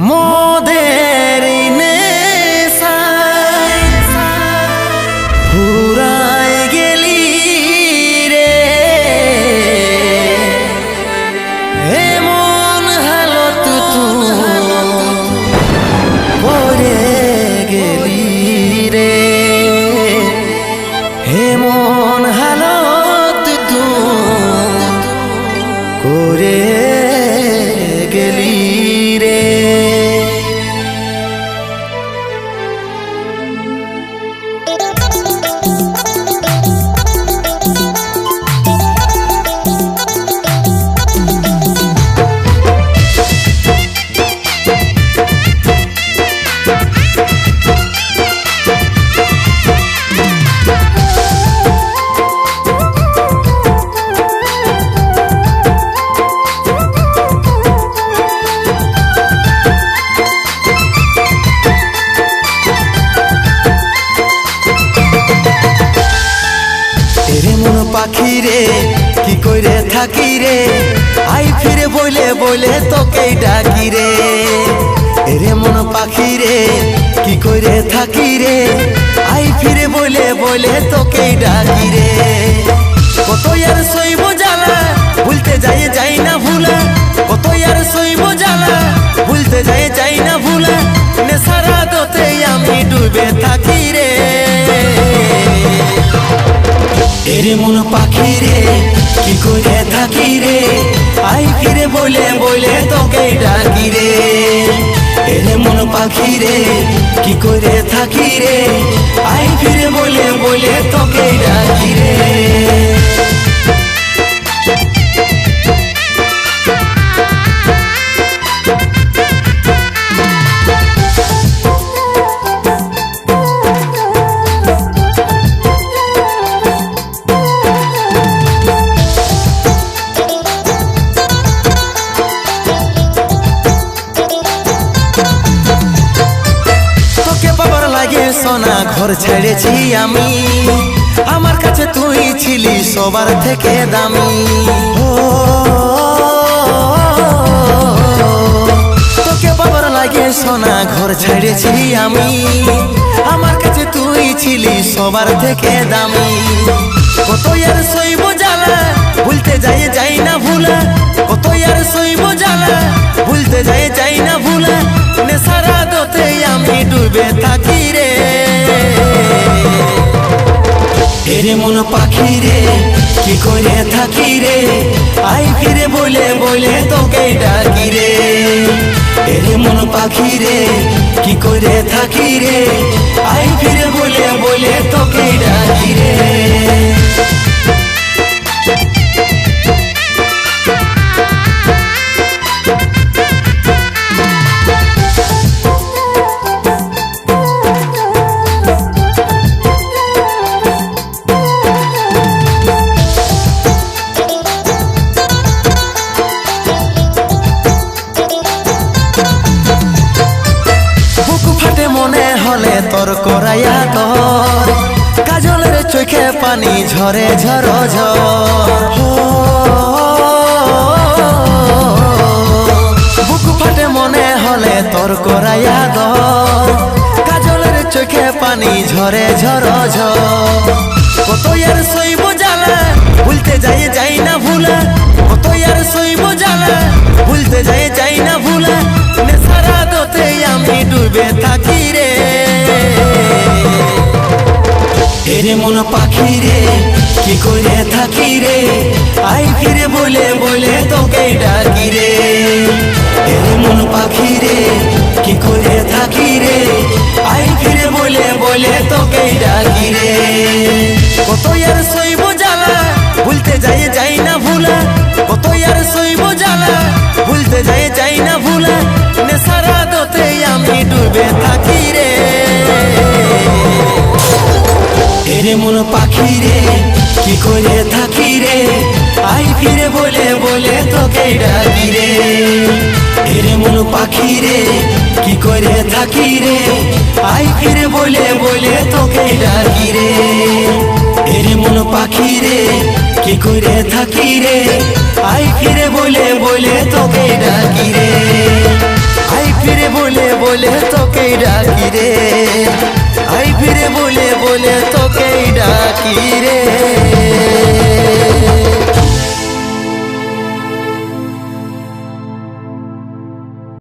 মোদের পাখি রে? কি করে থাকি রে? আই ফিরে বলে বলে তোকে ডাকি রে। রে মন পাখি রে, কি করে থাকি রে? আই ফিরে বলে বলে তোকে ডাকি রে। কত আর সইব এরে মন পাখি রে, কি করে থাকি রে? আই ফিরে বলে বলে তোকে ডাকি রে। এরে মন পাখি রে, কি করে থাকি রে? আই ফিরে বলে বলে তোকে ডাকি ঘর ছেড়েছি আমি। আমার কাছে তুই ছিলি সবার থেকে দামি। তোকে বাবার লাগে সোনা ঘর ছেড়েছি আমি। আমার কাছে তুই ছিলি সবার থেকে দামি। কত আর সইব জ্বালা ভুলতে যাই যাই না ভুলা। কত আর সইব মন পাখি রে, কি করে থাকি রে? আই ফিরে বলে বলে তোকে ডাকি রে। এরে মন পাখি রে, কি করে থাকি রে? আই ফিরে বলে বলে তোকে ডাকি রে। তোর করাইয়া তোর কাজলের চোখে পানি ঝরে ঝর ঝর। বুক ফাটে মনে হলে তোর করাইয়া দর কাজলের চোখে পানি ঝরে ঝর ঝর। কত আর সইব মন পাখি রে? কি করে থাকি রে? আই ফিরে বলে বলে তোকে ডাকি রে। মন পাখি রে, কি করে থাকি এরে মন পাখি রে, কি করে থাকি রে? আই ফিরে বলে বলে তোকে ডাকি রে। এরে মন পাখি রে, কি করে থাকি রে? আই ফিরে বলে বলে তোকে ডাকি রে। এরে মন পাখি রে, কি করে থাকি রে? আই ফিরে বলে বলে তোকে ডাকি রে। আই ফিরে বলে বলে তোকে ডাকি রে। আই ফিরে বলে